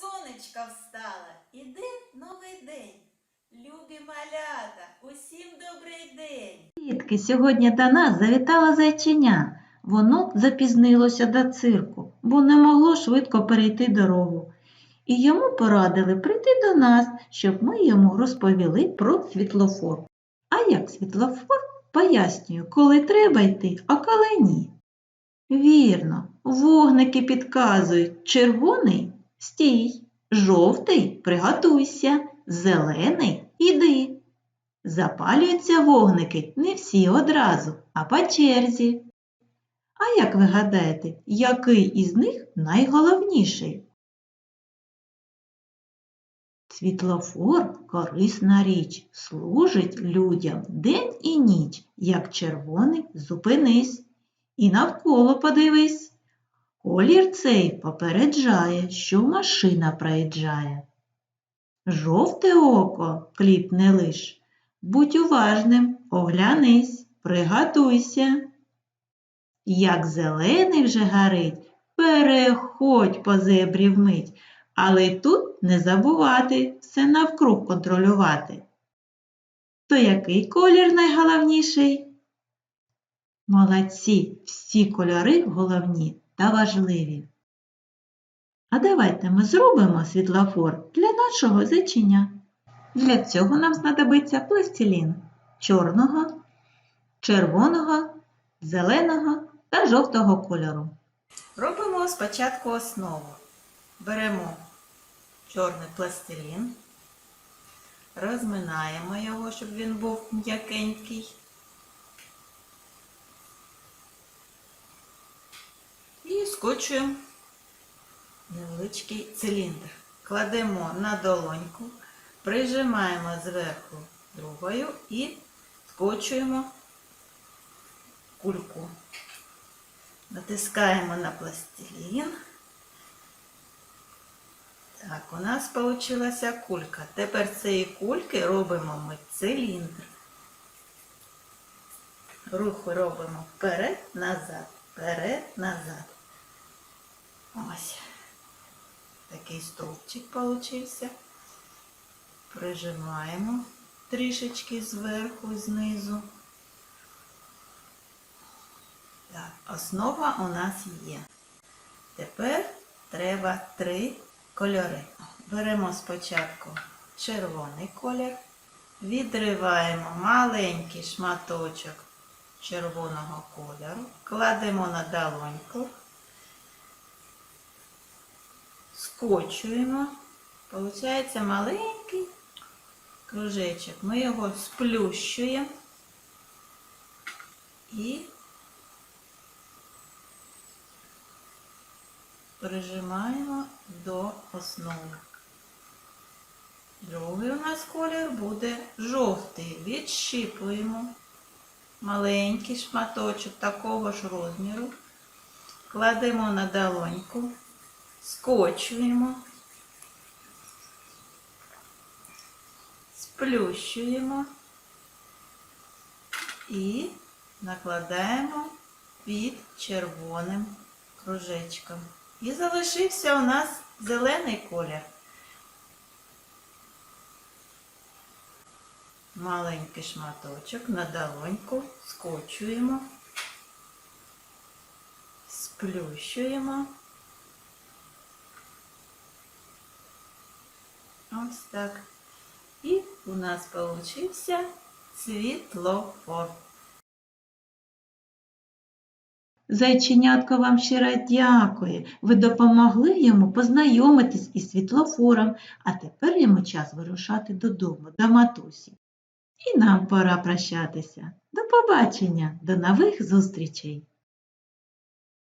Сонечка встала, іде новий день. Любі малята, усім добрий день. Дітки, сьогодні до нас завітало зайченя. Воно запізнилося до цирку, бо не могло швидко перейти дорогу. І йому порадили прийти до нас, щоб ми йому розповіли про світлофор. А як світлофор? Пояснюю, коли треба йти, а коли ні. Вірно, вогники підказують червоний стій, жовтий приготуйся, зелений іди. Запалюються вогники не всі одразу, а по черзі. А як ви гадаєте, який із них найголовніший? Світлофор корисна річ, служить людям день і ніч, як червоний зупинись. І навколо подивись. Колір цей попереджає, що машина проїжджає. Жовте око кліпне лиш. Будь уважним, оглянись, приготуйся. Як зелений вже горить, переходь по зебрі вмить, але тут не забувати все навкруг контролювати. То який колір найголовніший? Молодці, всі кольори головні та важливі. А давайте ми зробимо світлофор для нашого зайчиня. Для цього нам знадобиться пластилін чорного, червоного, зеленого та жовтого кольору. Робимо спочатку основу. Беремо чорний пластилін, розминаємо його, щоб він був м'якенький. І невеличкий циліндр. Кладемо на долоньку, прижимаємо зверху другою і скочуємо кульку. Натискаємо на пластилін. Так, у нас вийшла кулька. Тепер цієї кульки робимо ми циліндр. Руху робимо вперед, назад, вперед, назад. Ось. Такий стовпчик получився. Прижимаємо трішечки зверху, знизу. Так, основа у нас є. Тепер треба три кольори. Беремо спочатку червоний колір, відриваємо маленький шматочок червоного кольору, кладемо на долоньку, скочуємо. Получається маленький кружечок. Ми його сплющуємо і прижимаємо до основи. Другий у нас колір буде жовтий. Відщіпуємо маленький шматочок такого ж розміру. Кладемо на долоньку, скочуємо, сплющуємо і накладаємо під червоним кружечком. І залишився у нас зелений колір. Маленький шматочок на долоньку скочуємо, сплющуємо. Ось так. І у нас получився світлофор. Зайченятко вам щиро дякує. Ви допомогли йому познайомитись із світлофором, а тепер йому час вирушати додому, до матусі. І нам пора прощатися. До побачення, до нових зустрічей!